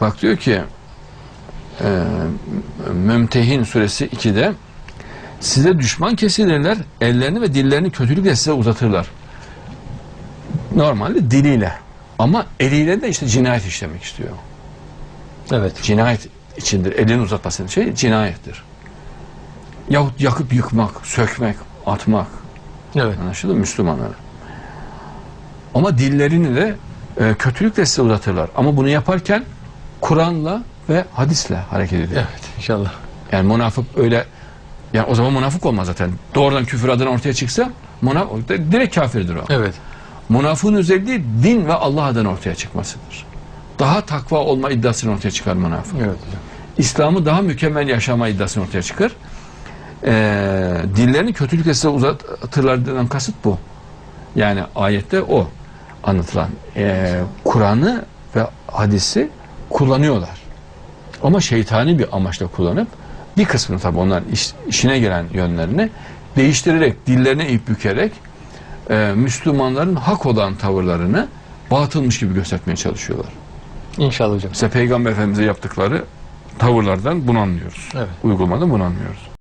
Bak diyor ki e, Mümtehin suresi 2'de size düşman kesilirler, ellerini ve dillerini kötülükle size uzatırlar. Normalde diliyle. Ama eliyle de işte cinayet işlemek istiyor. Evet. Cinayet içindir. Elini uzatmasının şey cinayettir. Yahut yakıp yıkmak, sökmek, atmak. Evet. Anlaşıldı mı Müslümanları? Ama dillerini de e, kötülükle size uzatırlar. Ama bunu yaparken Kur'an'la ve hadisle hareket ediyor. Evet inşallah. Yani münafık öyle yani o zaman münafık olmaz zaten. Doğrudan küfür adına ortaya çıksa münafık direkt kafirdir o. Evet. Münafığın özelliği din ve Allah adına ortaya çıkmasıdır. Daha takva olma iddiasını ortaya çıkar münafık. Evet hocam. İslam'ı daha mükemmel yaşama iddiasını ortaya çıkar. Ee, dillerini kötülükle size uzatırlardan kasıt bu. Yani ayette o anlatılan. Ee, Kur'an'ı ve hadisi kullanıyorlar. Ama şeytani bir amaçla kullanıp bir kısmını tabi onlar iş- işine gelen yönlerini değiştirerek, dillerini eğip bükerek e, Müslümanların hak olan tavırlarını batılmış gibi göstermeye çalışıyorlar. İnşallah hocam. Mesela Peygamber Efendimiz'e yaptıkları tavırlardan bunu anlıyoruz. Evet. Uygulamadan bunu anlıyoruz.